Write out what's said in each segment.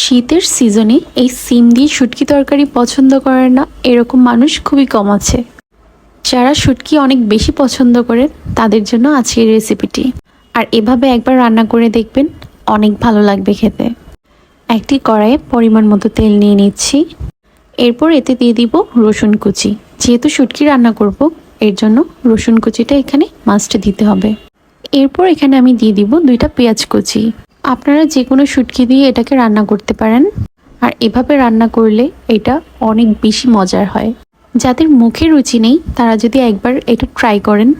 শীতের সিজনে এই সিম দিয়ে শুটকি তরকারি পছন্দ করে না, এরকম মানুষ খুবই কম আছে। যারা শুটকি অনেক বেশি পছন্দ করেন, তাদের জন্য আজকের রেসিপিটি আর এভাবে একবার রান্না করে দেখবেন, অনেক ভালো লাগবে খেতে। একটি কড়াইয়ে পরিমাণ মতো তেল নিয়ে নিচ্ছি। এরপর এতে দিয়ে দিব রসুন কুচি। যেহেতু শুটকি রান্না করব, এর জন্য রসুন কুচিটা এখানে মাছটা দিতে হবে। এরপর এখানে আমি দিয়ে দিব দুইটা পেঁয়াজ কুচি। আপনারা যে কোনো শুটকি দিয়ে এটাকে রান্না করতে পারেন। আর এভাবে রান্না করলে এটা অনেক বেশি মজার হয়। যাদের মুখে রুচি নেই, তারা যদি একবার এটা ট্রাই করেন,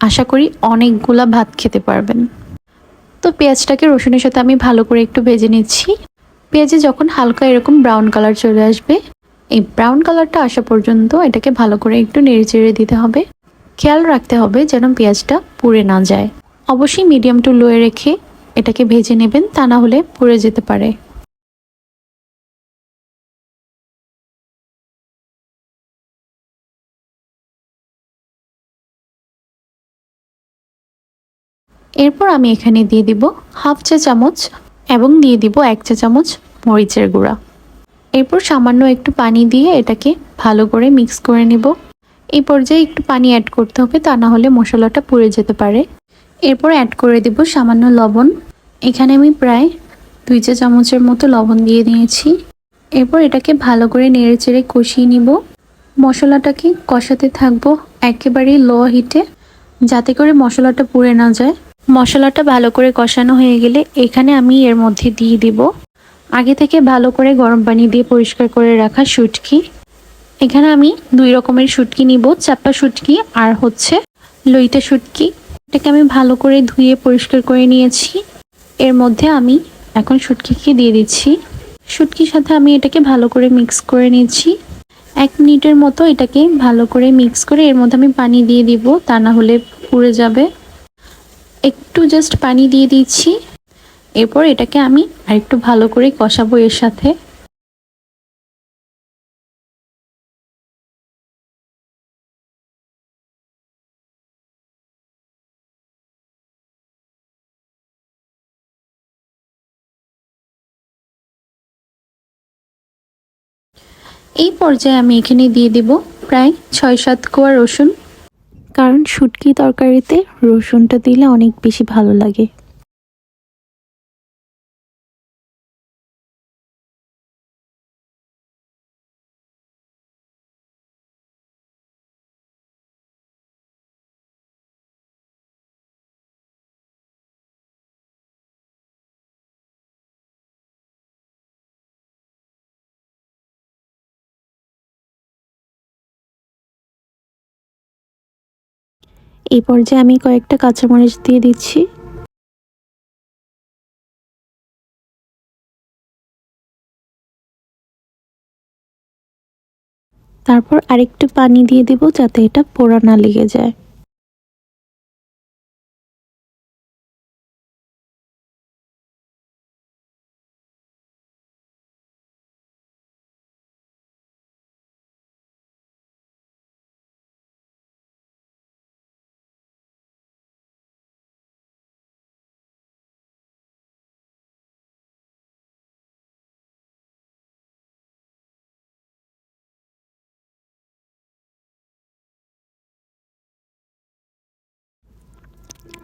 আশা করি অনেকগুলা ভাত খেতে পারবেন। তো পেঁয়াজটাকে রসুনের সাথে আমি ভালো করে একটু ভেজে নিচ্ছি। পেঁয়াজে যখন হালকা এরকম ব্রাউন কালার চলে আসবে, এই ব্রাউন কালারটা আসা পর্যন্ত এটাকে ভালো করে একটু নেড়ে দিতে হবে। খেয়াল রাখতে হবে যেন পেঁয়াজটা পুড়ে না যায়। অবশ্যই মিডিয়াম টু লোয়ে রেখে এটাকে ভেজে নেবেন, তা না হলে পুড়ে যেতে পারে। এরপর আমি এখানে দিয়ে দিব হাফ চা চামচ এবং দিয়ে দিব এক চা চামচ মরিচের গুঁড়া। এরপর সামান্য একটু পানি দিয়ে এটাকে ভালো করে মিক্স করে নেব। এই পর্যায়ে একটু পানি অ্যাড করতে হবে, তা না হলে মশলাটা পুড়ে যেতে পারে। এরপর অ্যাড করে দিব সামান্য লবণ। এখানে আমি প্রায় দুই চা চামচের মতো লবণ দিয়ে নিয়েছি এরপর এটাকে ভালো করে নেড়ে চেড়ে কষিয়ে নিব। মশলাটাকে কষাতে থাকব একেবারেই লো হিটে যাতে করে মশলাটা পুড়ে না যায়। মশলাটা ভালো করে কষানো হয়ে গেলে এখানে আমি এর মধ্যে দিয়ে দিব। আগে থেকে ভালো করে গরম পানি দিয়ে পরিষ্কার করে রাখা শুটকি। এখানে আমি দুই রকমের শুটকি নিব। চাপ্পা শুটকি আর হচ্ছে লইটা শুটকি। এটাকে আমি ভালো করে ধুয়ে পরিষ্কার করে নিয়েছি। এর মধ্যে আমি এখন শুটকিকে দিয়ে দিচ্ছি। শুটকির সাথে আমি এটাকে ভালো করে মিক্স করে নিচ্ছি। এক মিনিটের মতো এটাকে ভালো করে মিক্স করে এর মধ্যে আমি পানি দিয়ে দিব, তা না হলে পুড়ে যাবে। একটু জাস্ট পানি দিয়ে দিচ্ছি। এরপর এটাকে আমি আরেকটু ভালো করে কষাবো এর সাথে। এই পর্যায়ে আমি এখানে দিয়ে দেব প্রায় ছয় সাত কোয়া রসুন। কারণ শুটকি তরকারিতে রসুনটা দিলে অনেক বেশি ভালো লাগে। এই পর্যায়ে আমি কয়েকটা কাঁচামরিচ দিয়ে দিচ্ছি। তারপর আরেকটু পানি দিয়ে দেব যাতে এটা পোড়া না লেগে যায়।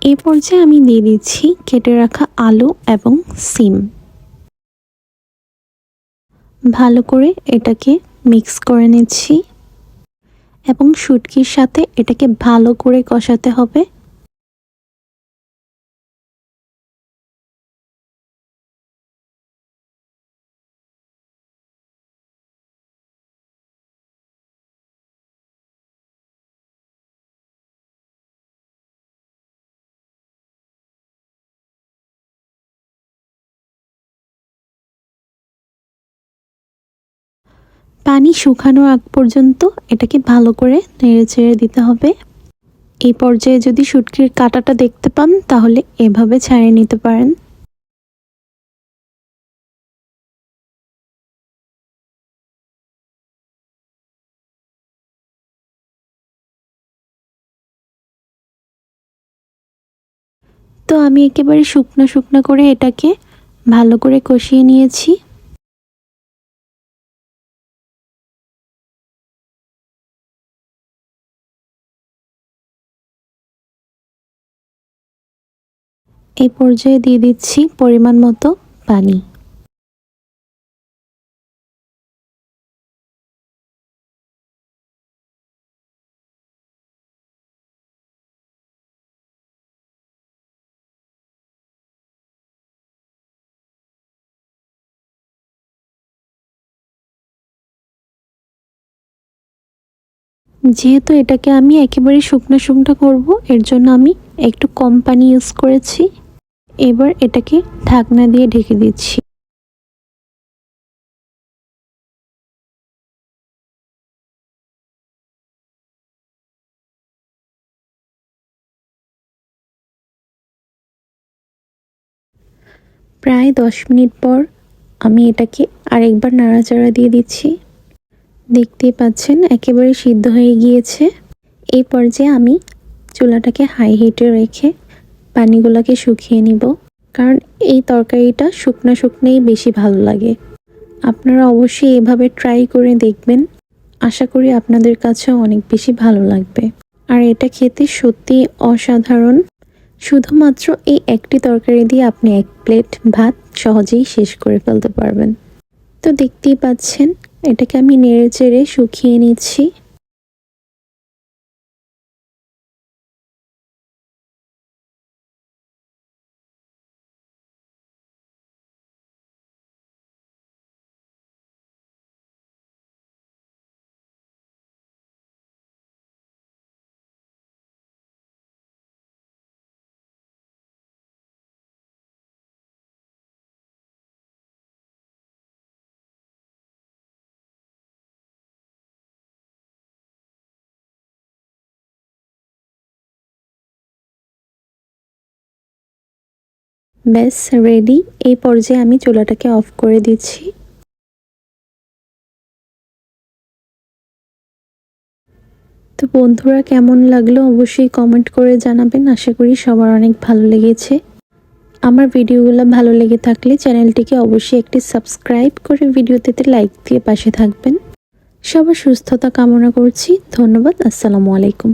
এই পর্যায়ে আমি দিয়ে দিচ্ছি কেটে রাখা আলু এবং সিম। ভালো করে এটাকে মিক্স করে নিচ্ছি এবং শুটকির সাথে এটাকে ভালো করে কষাতে হবে। পানি শুকানোর আগ পর্যন্ত এটাকে ভালো করে নেড়ে চেড়ে দিতে হবে। এই পর্যায়ে যদি শুটকির কাটাটা দেখতে পান, তাহলে এভাবে ছাড়িয়ে নিতে পারেন। তো আমি একেবারে শুকনো শুকনো করে এটাকে ভালো করে কষিয়ে নিয়েছি। এই পর্যায়ে দিয়ে দিচ্ছি পরিমাণ মতো পানি। যেহেতু এটাকে আমি একেবারে শুকনো শুকনো করব, এর জন্য আমি একটু কম পানি ইউজ করেছি। এবার এটাকে ঢাকনা দিয়ে ঢেকে দিচ্ছি। প্রায় দশ মিনিট পর আমি এটাকে আরেকবার নাড়াচাড়া দিয়ে দিচ্ছি। দেখতেই পাচ্ছেন, একেবারে সিদ্ধ হয়ে গিয়েছে। এই পর্যায়ে আমি চুলাটাকে হাই হিটে রেখে পানিগুলোকে শুকিয়ে নিব। কারণ এই তরকারিটা শুকনা শুকনোই বেশি ভালো লাগে। আপনারা অবশ্যই এভাবে ট্রাই করে দেখবেন। আশা করি আপনাদের কাছেও অনেক বেশি ভালো লাগবে। আর এটা খেতে সত্যি অসাধারণ। শুধুমাত্র এই একটি তরকারি দিয়ে আপনি এক প্লেট ভাত সহজেই শেষ করে ফেলতে পারবেন। তো দেখতেই পাচ্ছেন, এটাকে আমি নেড়ে চেড়ে শুকিয়ে নিচ্ছি। ব্যাস রেডি এই পর্যায়ে আমি চুলাটাকে অফ করে দিচ্ছি। তো বন্ধুরা, কেমন লাগল অবশ্যই কমেন্ট করে জানাবেন। আশা করি সবার অনেক ভালো লেগেছে। আমার ভিডিওগুলো ভালো লেগে থাকলে চ্যানেলটিকে অবশ্যই একটি সাবস্ক্রাইব করে ভিডিওতে লাইক দিয়ে পাশে থাকবেন। সবার সুস্থতা কামনা করছি। ধন্যবাদ। আসসালামু আলাইকুম।